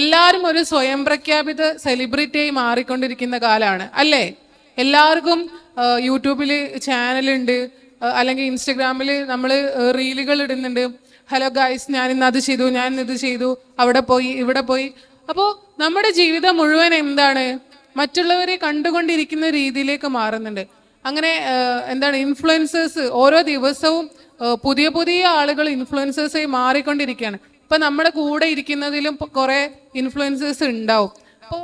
എല്ലാവരും ഒരു സ്വയം പ്രഖ്യാപിത സെലിബ്രിറ്റിയായി മാറിക്കൊണ്ടിരിക്കുന്ന കാലമാണ് അല്ലേ? എല്ലാവർക്കും യൂട്യൂബിൽ ചാനലുണ്ട് അല്ലെങ്കിൽ ഇൻസ്റ്റഗ്രാമിൽ നമ്മൾ റീലുകൾ ഇടുന്നുണ്ട്. ഹലോ ഗായ്സ് ഞാൻ ഇന്ന് അത് ചെയ്തു ഞാൻ ഇന്ന് ഇത് ചെയ്തു അവിടെ പോയി ഇവിടെ പോയി. അപ്പോൾ നമ്മുടെ ജീവിതം മുഴുവൻ എന്താണ്? മറ്റുള്ളവരെ കണ്ടുകൊണ്ടിരിക്കുന്ന രീതിയിലേക്ക് മാറുന്നുണ്ട്. അങ്ങനെ എന്താണ് ഇൻഫ്ലുവൻസേഴ്സ് ഓരോ ദിവസവും പുതിയ പുതിയ ആളുകൾ ഇൻഫ്ലുവൻസേഴ്സായി മാറിക്കൊണ്ടിരിക്കുകയാണ്. ഇപ്പൊ നമ്മുടെ കൂടെ ഇരിക്കുന്നതിലും കുറേ ഇൻഫ്ലുവൻസേഴ്സ് ഉണ്ടാവും അപ്പോൾ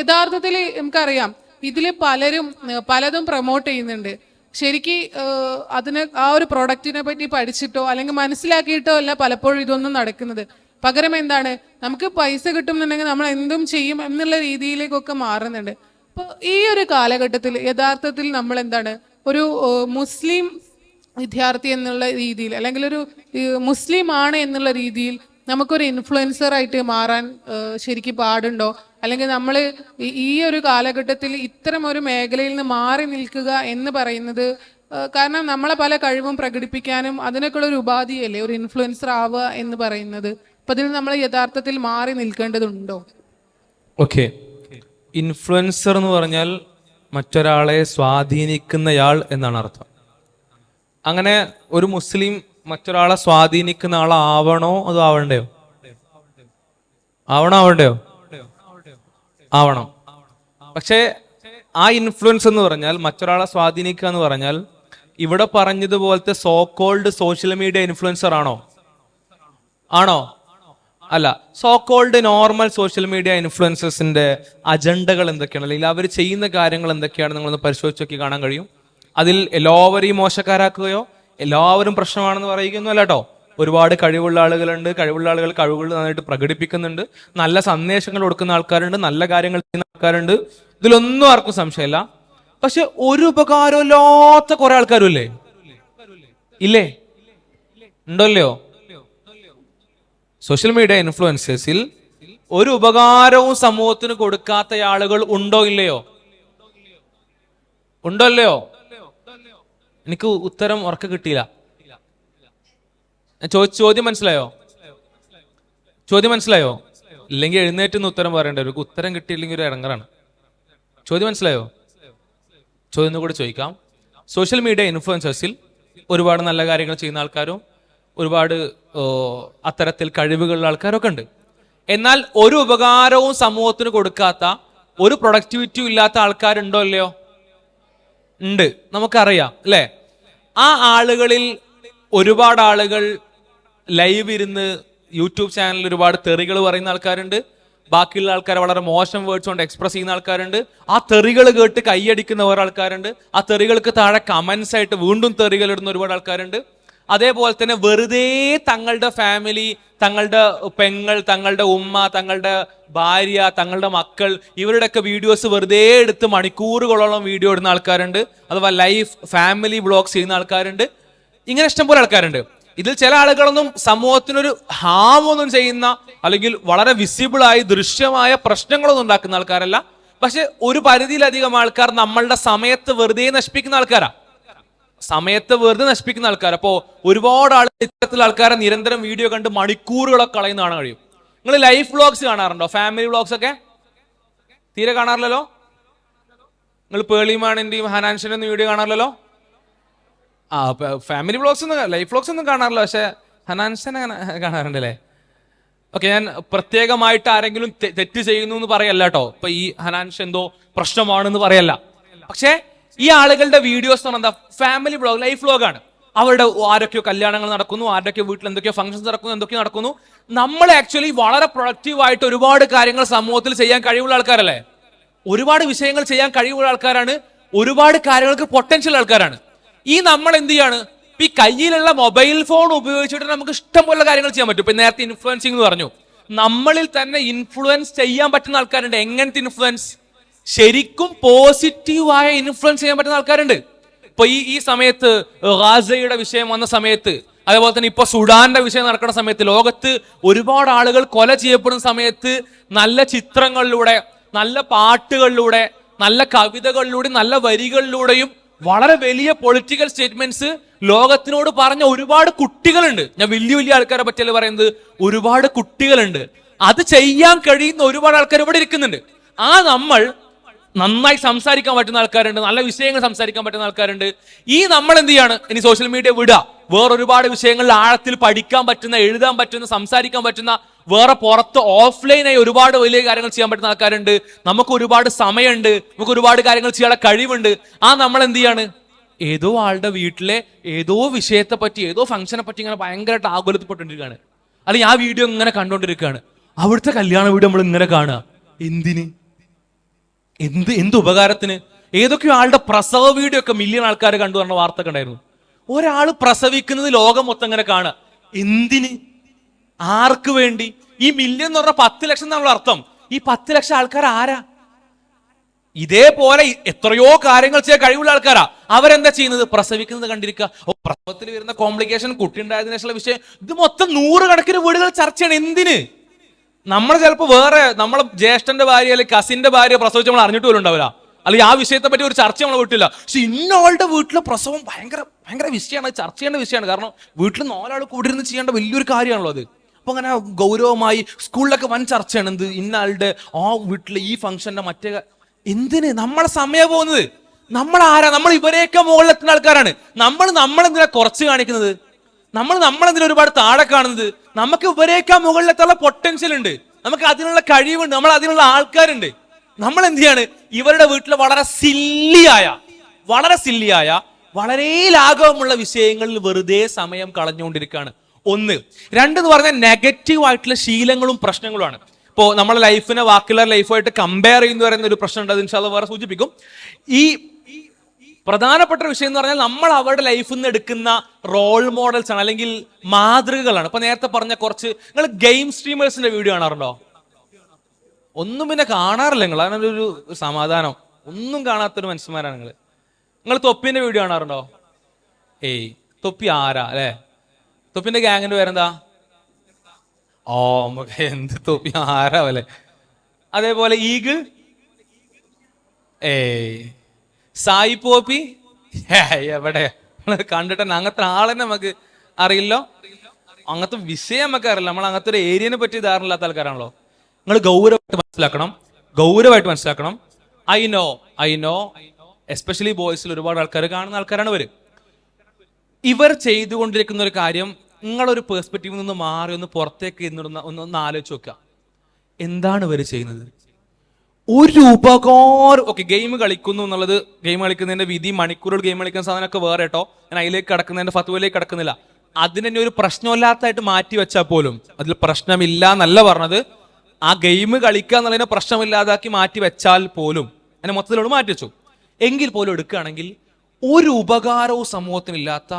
യഥാർത്ഥത്തിൽ നമുക്കറിയാം ഇതിൽ പലരും പലതും പ്രൊമോട്ട് ചെയ്യുന്നുണ്ട്. ശരിക്ക് അതിന് ആ ഒരു പ്രൊഡക്റ്റിനെ പറ്റി പഠിച്ചിട്ടോ അല്ലെങ്കിൽ മനസ്സിലാക്കിയിട്ടോ അല്ല പലപ്പോഴും ഇതൊന്നും നടക്കുന്നത്. പകരം എന്താണ് നമുക്ക് പൈസ കിട്ടുന്നുണ്ടെങ്കിൽ നമ്മൾ എന്തും ചെയ്യും എന്നുള്ള രീതിയിലേക്കൊക്കെ മാറുന്നുണ്ട്. അപ്പോൾ ഈ ഒരു കാലഘട്ടത്തിൽ യഥാർത്ഥത്തിൽ നമ്മൾ എന്താണ് ഒരു മുസ്ലിം വിദ്യാർത്ഥി എന്നുള്ള രീതിയിൽ അല്ലെങ്കിൽ ഒരു മുസ്ലിം ആണ് എന്നുള്ള രീതിയിൽ നമുക്കൊരു ഇൻഫ്ലുവൻസർ ആയിട്ട് മാറാൻ ശരിക്കും പാടുണ്ടോ? അല്ലെങ്കിൽ നമ്മൾ ഈ ഒരു കാലഘട്ടത്തിൽ ഇത്തരം ഒരു മേഖലയിൽ നിന്ന് മാറി നിൽക്കുക എന്ന് പറയുന്നത് കാരണം നമ്മളെ പല കഴിവും പ്രകടിപ്പിക്കാനും അതിനൊക്കെയുള്ള ഒരു ഉപാധിയല്ലേ ഒരു ഇൻഫ്ലുവൻസർ ആവുക എന്ന് പറയുന്നത്. അപ്പൊ അതിൽ നമ്മൾ യഥാർത്ഥത്തിൽ മാറി നിൽക്കേണ്ടതുണ്ടോ? ഓക്കെ ഇൻഫ്ലുവൻസർ എന്ന് പറഞ്ഞാൽ മറ്റൊരാളെ സ്വാധീനിക്കുന്നയാൾ എന്നാണ് അർത്ഥം. അങ്ങനെ ഒരു മുസ്ലിം മറ്റൊരാളെ സ്വാധീനിക്കുന്ന ആളാവണോ അതോ ആവണ്ടയോ? ആവണോ ആവണ്ടയോ? ആവണം. പക്ഷേ ആ ഇൻഫ്ലുവൻസ് എന്ന് പറഞ്ഞാൽ മറ്റൊരാളെ സ്വാധീനിക്കുക എന്ന് പറഞ്ഞാൽ ഇവിടെ പറഞ്ഞതുപോലത്തെ so called social media influencer ആണോ? ആണോ? അല്ല so called normal social media ഇൻഫ്ലുവൻസേഴ്സിന്റെ അജണ്ടകൾ എന്തൊക്കെയാണ്? അല്ലെങ്കിൽ അവർ ചെയ്യുന്ന കാര്യങ്ങൾ എന്തൊക്കെയാണ്? നിങ്ങളൊന്ന് പരിശോധിച്ച് കാണാൻ കഴിയും. അതിൽ എല്ലാവരെയും മോശക്കാരാക്കുകയോ എല്ലാവരും പ്രശ്നമാണെന്ന് പറയുകയൊന്നും അല്ല കേട്ടോ ഒരുപാട് കഴിവുള്ള ആളുകളുണ്ട്. കഴിവുള്ള ആളുകൾ കഴിവുകൾ നന്നായിട്ട് പ്രകടിപ്പിക്കുന്നുണ്ട്. നല്ല സന്ദേശങ്ങൾ കൊടുക്കുന്ന ആൾക്കാരുണ്ട്. നല്ല കാര്യങ്ങൾ ചെയ്യുന്ന ആൾക്കാരുണ്ട്. ഇതിലൊന്നും ആർക്കും സംശയമില്ല. പക്ഷെ ഒരു ഉപകാരമില്ലാത്ത കുറെ ആൾക്കാരും ഇല്ലേ? ഉണ്ടല്ലോ സോഷ്യൽ മീഡിയ ഇൻഫ്ലുവൻസേഴ്സിൽ ഒരു ഉപകാരവും സമൂഹത്തിന് കൊടുക്കാത്ത ആളുകൾ ഉണ്ടോ ഇല്ലയോ? ഉണ്ടോ ഇല്ലയോ? എനിക്ക് ഉത്തരം ഉറക്ക കിട്ടിയില്ല. ചോദ്യം മനസ്സിലായോ? ചോദ്യം മനസ്സിലായോ? ഇല്ലെങ്കിൽ എഴുന്നേറ്റ് നിന്ന് ഉത്തരം പറയേണ്ട ഒരു ഉത്തരം കിട്ടിയില്ലെങ്കിൽ ഒരു ഇറങ്ങറാണ് ചോദ്യം മനസ്സിലായോ? ചോദ്യം കൂടെ ചോദിക്കാം. സോഷ്യൽ മീഡിയ ഇൻഫ്ലുവൻസേഴ്സിൽ ഒരുപാട് നല്ല കാര്യങ്ങൾ ചെയ്യുന്ന ആൾക്കാരും ഒരുപാട് അത്തരത്തിൽ കഴിവുകളുള്ള ആൾക്കാരൊക്കെ ഉണ്ട്. എന്നാൽ ഒരു ഉപകാരവും സമൂഹത്തിന് കൊടുക്കാത്ത ഒരു പ്രൊഡക്ടിവിറ്റിയും ഇല്ലാത്ത ആൾക്കാരുണ്ടോ ഇല്ലയോ? ഉണ്ട്. നമുക്കറിയാം അല്ലേ? ആ ആളുകളിൽ ഒരുപാട് ആളുകൾ ലൈവ് ഇരുന്ന് യൂട്യൂബ് ചാനലിൽ ഒരുപാട് തെറികൾ പറയുന്ന ആൾക്കാരുണ്ട്. ബാക്കിയുള്ള ആൾക്കാർ വളരെ മോശം വേർഡ്സ് കൊണ്ട് എക്സ്പ്രസ് ചെയ്യുന്ന ആൾക്കാരുണ്ട്. ആ തെറികൾ കേട്ട് കൈയടിക്കുന്ന ഓരോ ആൾക്കാരുണ്ട്. ആ തെറികൾക്ക് താഴെ കമൻസ് ആയിട്ട് വീണ്ടും തെറികൾ ഇടുന്ന ഒരുപാട് ആൾക്കാരുണ്ട്. അതേപോലെ തന്നെ വെറുതെ തങ്ങളുടെ ഫാമിലി തങ്ങളുടെ പെങ്ങൾ തങ്ങളുടെ ഉമ്മ തങ്ങളുടെ ഭാര്യ തങ്ങളുടെ മക്കൾ ഇവരുടെയൊക്കെ വീഡിയോസ് വെറുതെ എടുത്ത് മണിക്കൂറുകളോളം വീഡിയോ ഇടുന്ന ആൾക്കാരുണ്ട്. അഥവാ ലൈഫ് ഫാമിലി ബ്ലോഗ്സ് ചെയ്യുന്ന ആൾക്കാരുണ്ട്. ഇങ്ങനെ ഇഷ്ടംപോലെ ആൾക്കാരുണ്ട്. ഇതിൽ ചില ആളുകളൊന്നും സമൂഹത്തിനൊരു ഹാമൊന്നും ചെയ്യുന്ന അല്ലെങ്കിൽ വളരെ വിസിബിൾ ആയി ദൃശ്യമായ പ്രശ്നങ്ങളൊന്നും ഉണ്ടാക്കുന്ന ആൾക്കാരല്ല. പക്ഷെ ഒരു പരിധിയിലധികം ആൾക്കാർ നമ്മളുടെ സമയത്ത് വെറുതെ നശിപ്പിക്കുന്ന ആൾക്കാരാ. സമയത്ത് വെറുതെ നശിപ്പിക്കുന്ന ആൾക്കാർ അപ്പോ ഒരുപാട് ആൾ ഇത്തരത്തിലുള്ള ആൾക്കാരെ നിരന്തരം വീഡിയോ കണ്ട് മണിക്കൂറുകളൊക്കെ കളയുന്ന കാണാൻ കഴിയും നിങ്ങൾ ലൈഫ് വ്ളോഗ്സ് കാണാറുണ്ടോ? ഫാമിലി വ്ളോഗ്സ് ഒക്കെ? തീരെ കാണാറില്ലല്ലോ? നിങ്ങൾ പേളിമാണിന്റെയും ഹനാൻഷിന്റെ ഒന്നും വീഡിയോ കാണാറില്ലല്ലോ? ആ ഫാമിലി വ്ളോഗ്സ് ഒന്നും ലൈഫ് വ്ളോഗ്സ് ഒന്നും കാണാറില്ല. പക്ഷേ ഹനാൻഷനെ കാണാറുണ്ടല്ലേ? ഓക്കെ ഞാൻ പ്രത്യേകമായിട്ട് ആരെങ്കിലും തെറ്റ് ചെയ്യുന്നു എന്ന് പറയല്ല കേട്ടോ. ഇപ്പൊ ഈ ഹനാൻഷ് എന്തോ പ്രശ്നമാണെന്ന് പറയല്ല. പക്ഷേ ഈ ആളുകളുടെ വീഡിയോസ് എന്ന് എന്താ ഫാമിലി ബ്ലോഗ് ലൈഫ് ബ്ലോഗാണ് അവരുടെ ആരൊക്കെയോ കല്യാണങ്ങൾ നടക്കുന്നു ആരൊക്കെയോ വീട്ടിൽ എന്തൊക്കെയോ ഫംഗ്ഷൻസ് നടക്കുന്നു എന്തൊക്കെയോ നടക്കുന്നു. നമ്മൾ ആക്ച്വലി വളരെ പ്രൊഡക്റ്റീവ് ആയിട്ട് ഒരുപാട് കാര്യങ്ങൾ സമൂഹത്തിൽ ചെയ്യാൻ കഴിവുള്ള ആൾക്കാരല്ലേ? ഒരുപാട് വിഷയങ്ങൾ ചെയ്യാൻ കഴിവുള്ള ആൾക്കാരാണ് ഒരുപാട് കാര്യങ്ങൾക്ക് പൊട്ടൻഷ്യൽ ആൾക്കാരാണ്. ഈ നമ്മൾ എന്ത് ചെയ്യാണ്? ഇപ്പൊ ഈ കയ്യിലുള്ള മൊബൈൽ ഫോൺ ഉപയോഗിച്ചിട്ട് നമുക്ക് ഇഷ്ടംപോലെ കാര്യങ്ങൾ ചെയ്യാൻ പറ്റും. ഇപ്പൊ നേരത്തെ ഇൻഫ്ലുവൻസിങ് എന്ന് പറഞ്ഞു. നമ്മളിൽ തന്നെ ഇൻഫ്ലുവൻസ് ചെയ്യാൻ പറ്റുന്ന ആൾക്കാരുണ്ട്. എങ്ങനത്തെ ഇൻഫ്ലുവൻസ് ശരിക്കും പോസിറ്റീവായ ഇൻഫ്ലുവൻസ് ചെയ്യാൻ പറ്റുന്ന ആൾക്കാരുണ്ട്. ഇപ്പൊ ഈ ഈ സമയത്ത് ഗാസയുടെ വിഷയം വന്ന സമയത്ത് അതേപോലെ തന്നെ ഇപ്പൊ സുഡാന്റെ വിഷയം നടക്കുന്ന സമയത്ത് ലോകത്ത് ഒരുപാട് ആളുകൾ കൊല ചെയ്യപ്പെടുന്ന സമയത്ത് നല്ല ചിത്രങ്ങളിലൂടെ നല്ല പാട്ടുകളിലൂടെ നല്ല കവിതകളിലൂടെ നല്ല വരികളിലൂടെയും വളരെ വലിയ പൊളിറ്റിക്കൽ സ്റ്റേറ്റ്മെന്റ്സ് ലോകത്തിനോട് പറഞ്ഞ ഒരുപാട് കുട്ടികളുണ്ട്. ഞാൻ വലിയ വലിയ ആൾക്കാരെ പറ്റിയല്ലേ പറയുന്നത്? ഒരുപാട് കുട്ടികളുണ്ട്. അത് ചെയ്യാൻ കഴിയുന്ന ഒരുപാട് ആൾക്കാർ ഇവിടെ ഇരിക്കുന്നുണ്ട്. ആ നമ്മൾ നന്നായി സംസാരിക്കാൻ പറ്റുന്ന ആൾക്കാരുണ്ട് നല്ല വിഷയങ്ങൾ സംസാരിക്കാൻ പറ്റുന്ന ആൾക്കാരുണ്ട്. ഈ നമ്മൾ എന്ത് ചെയ്യാണ്? ഇനി സോഷ്യൽ മീഡിയ വിടുക. വേറെ ഒരുപാട് വിഷയങ്ങളിൽ ആഴത്തിൽ പഠിക്കാൻ പറ്റുന്ന എഴുതാൻ പറ്റുന്ന സംസാരിക്കാൻ പറ്റുന്ന വേറെ പുറത്ത് ഓഫ്ലൈനായി ഒരുപാട് വലിയ കാര്യങ്ങൾ ചെയ്യാൻ പറ്റുന്ന ആൾക്കാരുണ്ട്. നമുക്ക് ഒരുപാട് സമയമുണ്ട്. നമുക്ക് ഒരുപാട് കാര്യങ്ങൾ ചെയ്യാനുള്ള കഴിവുണ്ട്. ആ നമ്മൾ എന്ത് ചെയ്യാണ്? ഏതോ ആളുടെ വീട്ടിലെ ഏതോ വിഷയത്തെ പറ്റി ഏതോ ഫംഗ്ഷനെ പറ്റി ഇങ്ങനെ ഭയങ്കരമായിട്ട് ആകുലത്തിപ്പെട്ടുകൊണ്ടിരിക്കുകയാണ് അല്ലെങ്കിൽ ആ വീഡിയോ ഇങ്ങനെ കണ്ടുകൊണ്ടിരിക്കുകയാണ്. അവിടുത്തെ കല്യാണ വീഡിയോ നമ്മൾ ഇങ്ങനെ കാണുക. എന്തിന്? എന്ത് എന്ത് ഉപകാരത്തിന്? ഏതൊക്കെയോ ആളുടെ പ്രസവ വീഡിയോ ഒക്കെ മില്യൺ ആൾക്കാർ കണ്ടു പറഞ്ഞ വാർത്ത ഉണ്ടായിരുന്നു. ഒരാൾ പ്രസവിക്കുന്നത് ലോകം മൊത്തം ഇങ്ങനെ കാണുക. എന്തിന്? ആർക്ക് വേണ്ടി? ഈ മില്യൺ എന്ന് പറഞ്ഞ പത്ത് ലക്ഷം എന്നുള്ള അർത്ഥം. ഈ പത്ത് ലക്ഷം ആൾക്കാർ ആരാ? ഇതേപോലെ എത്രയോ കാര്യങ്ങൾ ചെയ്യാൻ കഴിവുള്ള ആൾക്കാരാ. അവരെന്താ ചെയ്യുന്നത്? പ്രസവിക്കുന്നത് കണ്ടിരിക്കുക. ഓ പ്രസവത്തിൽ വരുന്ന കോംപ്ലിക്കേഷൻ കുട്ടി ഉണ്ടായതിനു ശേഷമുള്ള വിഷയം. ഇത് മൊത്തം നൂറുകണക്കിന് വീടുകൾ ചർച്ചയാണ് എന്തിന്? നമ്മൾ ചിലപ്പോൾ വേറെ നമ്മളെ ജ്യേഷ്ഠന്റെ ഭാര്യ അല്ലെങ്കിൽ കസിന്റെ ഭാര്യ പ്രസവിച്ച് നമ്മൾ അറിഞ്ഞിട്ട് പോലും ഉണ്ടാവില്ല. അല്ലെങ്കിൽ ആ വിഷയത്തെ പറ്റി ഒരു ചർച്ച നമ്മൾ വീട്ടില്ല. പക്ഷെ ഇന്നയാളുടെ വീട്ടിലെ പ്രസവം ഭയങ്കര ഭയങ്കര വിഷയമാണ്. ചർച്ച ചെയ്യേണ്ട വിഷയമാണ്. കാരണം വീട്ടിൽ നാലാൾ കൂടിയിരുന്ന് ചെയ്യേണ്ട വലിയൊരു കാര്യമാണല്ലോ അത്. അപ്പൊ അങ്ങനെ ഗൗരവമായി സ്കൂളിലൊക്കെ വൻ ചർച്ചയാണ് എന്ത് ഇന്നാളുടെ ആ വീട്ടിലെ ഈ ഫംഗ്ഷന്റെ മറ്റേ എന്തിന്? നമ്മളെ സമയം പോകുന്നത്. നമ്മൾ ആരാ നമ്മൾ ഇവരെയൊക്കെ മുകളിലെത്തുന്ന ആൾക്കാരാണ്. നമ്മൾ നമ്മളെന്തിനാ കുറച്ച് കാണിക്കുന്നത്? നമ്മൾ നമ്മളതിൽ ഒരുപാട് താഴെ കാണുന്നത്? നമുക്ക് ഇവരേക്കാ മുകളിലെത്തുള്ള പൊട്ടൻഷ്യൽ ഉണ്ട്. നമുക്ക് അതിനുള്ള കഴിവുണ്ട്. നമ്മൾ അതിനുള്ള ആൾക്കാരുണ്ട്. നമ്മൾ എന്ത് ചെയ്യാണ്? ഇവരുടെ വീട്ടിൽ വളരെ സില്ലിയായ വളരെ സില്ലിയായ വളരെ ലാഘവമുള്ള വിഷയങ്ങളിൽ വെറുതെ സമയം കളഞ്ഞുകൊണ്ടിരിക്കുകയാണ്. ഒന്ന് രണ്ടെന്ന് പറഞ്ഞാൽ നെഗറ്റീവ് ആയിട്ടുള്ള ശീലങ്ങളും പ്രശ്നങ്ങളുമാണ്. ഇപ്പോൾ നമ്മളെ ലൈഫിനെ ബാക്കിയുള്ള ലൈഫുമായിട്ട് കമ്പയർ ചെയ്യുന്ന പറയുന്ന ഒരു പ്രശ്നം ഉണ്ട് അത് ഇൻഷാല്ല വേറെ സൂചിപ്പിക്കും. ഈ പ്രധാനപ്പെട്ട വിഷയം എന്ന് പറഞ്ഞാൽ നമ്മൾ അവരുടെ ലൈഫിൽ നിന്ന് എടുക്കുന്ന റോൾ മോഡൽസ് ആണ് അല്ലെങ്കിൽ മാതൃകകളാണ്. ഇപ്പൊ നേരത്തെ പറഞ്ഞ കുറച്ച് നിങ്ങൾ ഗെയിം സ്ട്രീമേഴ്സിന്റെ വീഡിയോ കാണാറുണ്ടോ? ഒന്നും പിന്നെ കാണാറില്ല നിങ്ങൾ. അങ്ങനെ ഒരു സമാധാനം. ഒന്നും കാണാത്തൊരു മനുഷ്യന്മാരാണ് നിങ്ങൾ നിങ്ങൾ തൊപ്പിന്റെ വീഡിയോ കാണാറുണ്ടോ? ഏയ് തൊപ്പി ആരാ അല്ലേ? തൊപ്പിന്റെ ഗ്യാങ്ങിന്റെ പേരെന്താ? ഓ നമുക്ക് എന്ത് തൊപ്പി ആരാ അതേപോലെ ഈഗിൾ ഏയ്. സായി പോപ്പി? എവിടെ? കണ്ടിട്ട് അങ്ങനത്തെ ആളെ നമുക്ക് അറിയില്ലോ. അങ്ങനത്തെ വിഷയം നമുക്ക് അറിയില്ല. നമ്മൾ അങ്ങനത്തെ ഒരു ഏരിയനെ പറ്റി ധാരണയില്ലാത്ത ആൾക്കാരാണല്ലോ. നിങ്ങൾ ഗൗരവമായിട്ട് മനസ്സിലാക്കണം. ഗൗരവമായിട്ട് മനസ്സിലാക്കണം. I know I know. Especially ബോയ്സിൽ ഒരുപാട് ആൾക്കാർ കാണുന്ന ആൾക്കാരാണ് ഇവർ. ഇവർ ചെയ്തുകൊണ്ടിരിക്കുന്ന ഒരു കാര്യം നിങ്ങളൊരു പേഴ്സ്പെക്റ്റീവിൽ നിന്ന് മാറി ഒന്ന് പുറത്തേക്ക് ഒന്ന് ഒന്ന് ആലോചിച്ച് നോക്കുക. എന്താണ് ഇവർ ചെയ്യുന്നത്? ഒരു ഉപകാരം. ഓക്കെ ഗെയിം കളിക്കുന്നു എന്നുള്ളത് ഗെയിം കളിക്കുന്നതിന്റെ വിധി മണിക്കൂറുകൾ ഗെയിം കളിക്കുന്ന സാധനമൊക്കെ വേറെ കേട്ടോ. ഞാൻ അതിലേക്ക് കിടക്കുന്നതിന്റെ ഫത്തുവിലേക്ക് കിടക്കുന്നില്ല. അതിന് തന്നെ ഒരു പ്രശ്നമില്ലാത്തതായിട്ട് മാറ്റി വെച്ചാൽ പോലും അതിൽ പ്രശ്നമില്ല എന്നല്ല പറഞ്ഞത്. ആ ഗെയിം കളിക്കുക എന്നുള്ളതിനെ പ്രശ്നമില്ലാതാക്കി മാറ്റി വെച്ചാൽ പോലും എന്നെ മൊത്തത്തിലോട് മാറ്റി വെച്ചു. എങ്കിൽ പോലും എടുക്കുകയാണെങ്കിൽ ഒരു ഉപകാരവും സമൂഹത്തിനില്ലാത്ത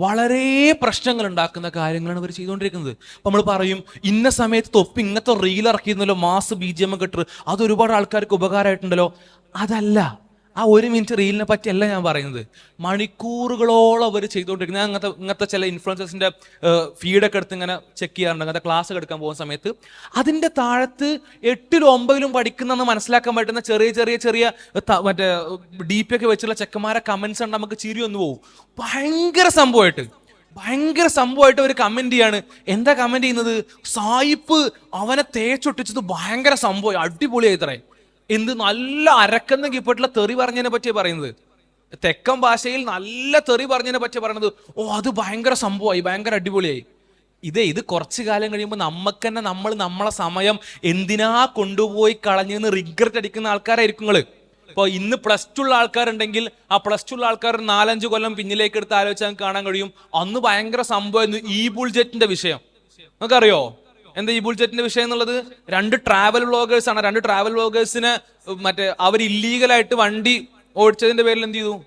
വളരെ പ്രശ്നങ്ങൾ ഉണ്ടാക്കുന്ന കാര്യങ്ങളാണ് ഇവർ ചെയ്തുകൊണ്ടിരിക്കുന്നത്. അപ്പം നമ്മൾ പറയും ഇന്ന സമയത്ത് തൊപ്പി ഇങ്ങനത്തെ റീൽ ഇറക്കിയിരുന്നല്ലോ മാസ് ബി ജി എം കെട്ടർ അത് ഒരുപാട് ആൾക്കാർക്ക് ഉപകാരമായിട്ടുണ്ടല്ലോ. അതല്ല. ആ ഒരു മിനിറ്റ് റീലിനെ പറ്റിയല്ല ഞാൻ പറയുന്നത്. മണിക്കൂറുകളോളം അവർ ചെയ്തുകൊണ്ടിരിക്കുന്നത് അങ്ങനത്തെ ഇങ്ങനത്തെ ചില ഇൻഫ്ലുവൻസേഴ്സിന്റെ ഫീഡൊക്കെ എടുത്ത് ഇങ്ങനെ ചെക്ക് ചെയ്യാറുണ്ട്. അങ്ങനത്തെ ക്ലാസ് എടുക്കാൻ പോകുന്ന സമയത്ത്. അതിന്റെ താഴത്ത് എട്ടിലും ഒമ്പതിലും പഠിക്കുന്നെന്ന് മനസ്സിലാക്കാൻ പറ്റുന്ന ചെറിയ ചെറിയ ചെറിയ മറ്റേ ഡി പി ഒക്കെ വെച്ചുള്ള ചെക്കന്മാരെ കമന്റ്സ് ഉണ്ട് നമുക്ക് ചിരി ഒന്ന് പോകും. ഭയങ്കര സംഭവമായിട്ട്. ഭയങ്കര സംഭവമായിട്ട് ഒരു കമന്റ് ചെയ്യാണ്. എന്താ കമന്റ് ചെയ്യുന്നത്? സായിപ്പ് അവനെ തേച്ചൊട്ടിച്ചത് ഭയങ്കര സംഭവം അടിപൊളിയായി ഇത്രേ എന്ത് നല്ല അരക്കുന്ന കിപ്പെട്ടുള്ള തെറി പറഞ്ഞതിനെ പറ്റി പറയുന്നത്. തെക്കൻ ഭാഷയിൽ നല്ല തെറി പറഞ്ഞതിനെ പറ്റി പറയുന്നത് ഓ അത് ഭയങ്കര സംഭവമായി ഭയങ്കര അടിപൊളിയായി. ഇതേ ഇത് കുറച്ച് കാലം കഴിയുമ്പോൾ നമുക്ക് തന്നെ നമ്മൾ നമ്മളെ സമയം എന്തിനാ കൊണ്ടുപോയി കളഞ്ഞെന്ന് റിഗ്രറ്റ് അടിക്കുന്ന ആൾക്കാരായിരിക്കും നിങ്ങൾ ഇപ്പോൾ ഇന്ന് പ്ലസ് ടു ഉള്ള ആൾക്കാരുണ്ടെങ്കിൽ ആ പ്ലസ് ടു ഉള്ള ആൾക്കാർ നാലഞ്ച് കൊല്ലം പിന്നിലേക്ക് എടുത്ത് ആലോചിച്ചാൽ കാണാൻ കഴിയും. അന്ന് ഭയങ്കര സംഭവമായിരുന്നു ഈ ബുൾജെറ്റിന്റെ വിഷയം. നമുക്കറിയോ എന്താ ഈ ബുൾജെറ്റിന്റെ വിഷയം എന്നുള്ളത്? രണ്ട് ട്രാവൽ വ്ളോഗേഴ്സ് ആണ്. രണ്ട് ട്രാവൽ വ്ളോഗേഴ്സിന് മറ്റേ അവർ ഇല്ലീഗലായിട്ട് വണ്ടി ഓടിച്ചതിന്റെ പേരിൽ എന്ത് ചെയ്തു?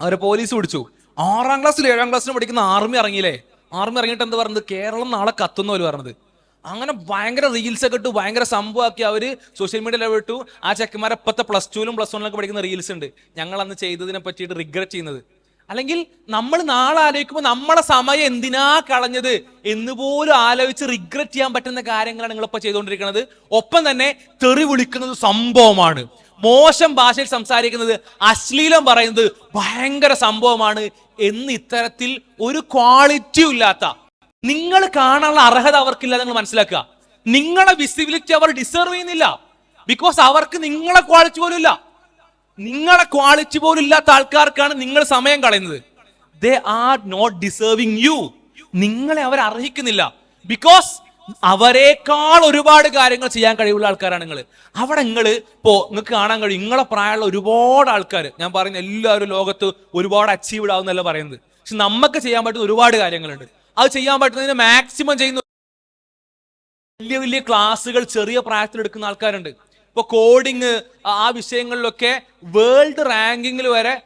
അവരെ പോലീസ് പിടിച്ചു. ആറാം ക്ലാസ്സിൽ ഏഴാം ക്ലാസ്സിൽ പഠിക്കുന്ന ആർമി ഇറങ്ങിയില്ലേ? ആർമി ഇറങ്ങിയിട്ട് എന്താ പറഞ്ഞത്? കേരളം നാളെ കത്തുന്ന പോലെ പറഞ്ഞത്. അങ്ങനെ ഭയങ്കര റീൽസ് ഒക്കെ ഇട്ടു ഭയങ്കര സംഭവമാക്കി അവർ സോഷ്യൽ മീഡിയയിൽ ഇടപെട്ടു ആ ചെക്കന്മാരെ ഇപ്പത്തെ പ്ലസ് ടുവിലും പ്ലസ് വണ്ണിലൊക്കെ പഠിക്കുന്ന റീൽസ് ഉണ്ട്. ഞങ്ങൾ അന്ന് ചെയ്തതിനെ പറ്റിയിട്ട് റിഗ്രറ്റ് ചെയ്യുന്നത്. അല്ലെങ്കിൽ നമ്മൾ നാളെ ആലോചിക്കുമ്പോൾ നമ്മളെ സമയം എന്തിനാ കളഞ്ഞത് എന്ന് പോലും ആലോചിച്ച് റിഗ്രറ്റ് ചെയ്യാൻ പറ്റുന്ന കാര്യങ്ങളാണ് നിങ്ങളിപ്പോൾ ചെയ്തുകൊണ്ടിരിക്കുന്നത്. ഒപ്പം തന്നെ തെറി വിളിക്കുന്നത് സംഭവമാണ്. മോശം ഭാഷയിൽ സംസാരിക്കുന്നത് അശ്ലീലം പറയുന്നത് ഭയങ്കര സംഭവമാണ് എന്ന് ഇത്തരത്തിൽ ഒരു ക്വാളിറ്റിയും ഇല്ലാത്ത. നിങ്ങൾ കാണാനുള്ള അർഹത അവർക്കില്ല നിങ്ങൾ മനസ്സിലാക്കുക. നിങ്ങളെ വിസിബിലിറ്റി അവർ ഡിസേർവ് ചെയ്യുന്നില്ല. ബിക്കോസ് അവർക്ക് നിങ്ങളെ ക്വാളിറ്റി പോലും ഇല്ല. നിങ്ങളെ ക്വാളിറ്റി പോലും ഇല്ലാത്ത ആൾക്കാർക്കാണ് നിങ്ങൾ സമയം കളയുന്നത്. They are not deserving you നിങ്ങളെ അവർ അർഹിക്കുന്നില്ല. ബിക്കോസ് അവരെക്കാൾ ഒരുപാട് കാര്യങ്ങൾ ചെയ്യാൻ കഴിവുള്ള ആൾക്കാരാണ് നിങ്ങൾ അവിടെ നിങ്ങൾ ഇപ്പോ നിങ്ങൾക്ക് കാണാൻ കഴിയും. നിങ്ങളെ പ്രായമുള്ള ഒരുപാട് ആൾക്കാർ ഞാൻ പറയുന്ന എല്ലാവരും ലോകത്ത് ഒരുപാട് അച്ചീവ്ഡ് ആവുന്നല്ല പറയുന്നത്. പക്ഷെ നമുക്ക് ചെയ്യാൻ പറ്റുന്ന ഒരുപാട് കാര്യങ്ങളുണ്ട്. അത് ചെയ്യാൻ പറ്റുന്നതിന് മാക്സിമം ചെയ്യുന്ന വലിയ വലിയ ക്ലാസ്സുകൾ ചെറിയ പ്രായത്തിൽ എടുക്കുന്ന ആൾക്കാരുണ്ട്. ഇപ്പൊ കോഡിങ് ആ വിഷയങ്ങളിലൊക്കെ വേൾഡ് റാങ്കിങ്ങിൽ വരെ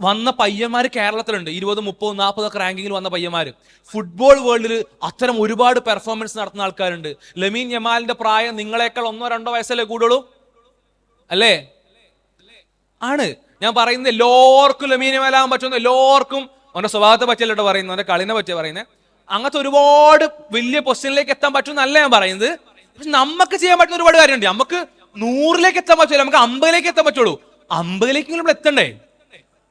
വന്ന പയ്യന്മാർ കേരളത്തിലുണ്ട്. ഇരുപത് മുപ്പത് നാൽപ്പതൊക്കെ റാങ്കിങ്ങിൽ വന്ന പയ്യന്മാർ ഫുട്ബോൾ വേൾഡിൽ അത്തരം ഒരുപാട് പെർഫോമൻസ് നടത്തുന്ന ആൾക്കാരുണ്ട്. ലമീൻ യമാലിന്റെ പ്രായം നിങ്ങളെക്കാൾ ഒന്നോ രണ്ടോ വയസ്സല്ലേ കൂടുള്ളൂ അല്ലേ? ആണ്. ഞാൻ പറയുന്നത് എല്ലാവർക്കും ലമീൻ യമാലാകാൻ പറ്റുന്ന എല്ലാവർക്കും അവന്റെ സ്വഭാവത്തെ പറ്റിയല്ലോ പറയുന്നത്. അവന്റെ കളിനെ പറ്റിയ പറയുന്നത്. അങ്ങനത്തെ ഒരുപാട് വലിയ പൊസിഷനിലേക്ക് എത്താൻ പറ്റുമെന്നല്ല ഞാൻ പറയുന്നത്. പക്ഷെ നമുക്ക് ചെയ്യാൻ പറ്റുന്ന ഒരുപാട് കാര്യമുണ്ട്. നമുക്ക് നൂറിലേക്ക് എത്താൻ പറ്റില്ല നമുക്ക് അമ്പതിലേക്ക് എത്താൻ പറ്റുള്ളൂ. അമ്പതിലേക്ക് നമ്മൾ എത്തണ്ടേ?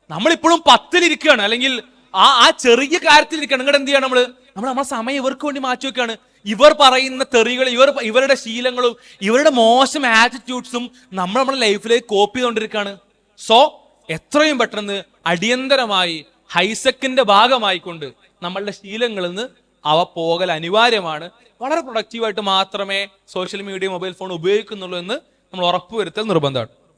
നമ്മളിപ്പോഴും പത്തിലിരിക്കുകയാണ് അല്ലെങ്കിൽ ആ ആ ചെറിയ കാര്യത്തിൽ നിങ്ങളുടെ എന്ത് ചെയ്യണം നമ്മൾ? നമ്മൾ നമ്മളെ സമയം ഇവർക്ക് വേണ്ടി മാറ്റി വെക്കുകയാണ്. ഇവർ പറയുന്ന തെറികൾ ഇവർ ഇവരുടെ ശീലങ്ങളും ഇവരുടെ മോശം ആറ്റിറ്റ്യൂഡ്സും നമ്മൾ നമ്മുടെ ലൈഫിലേക്ക് കോപ്പി ചെയ്തുകൊണ്ടിരിക്കുകയാണ്. സോ എത്രയും പെട്ടെന്ന് അടിയന്തരമായി ഹൈസെക്കിന്റെ ഭാഗമായിക്കൊണ്ട് നമ്മളുടെ ശീലങ്ങളിൽ നിന്ന് അവ പോകൽ അനിവാര്യമാണ്. വളരെ പ്രൊഡക്റ്റീവായിട്ട് മാത്രമേ സോഷ്യൽ മീഡിയ മൊബൈൽ ഫോൺ ഉപയോഗിക്കുന്നുള്ളൂ എന്ന് നമ്മൾ ഉറപ്പുവരുത്തൽ നിർബന്ധമാണ്.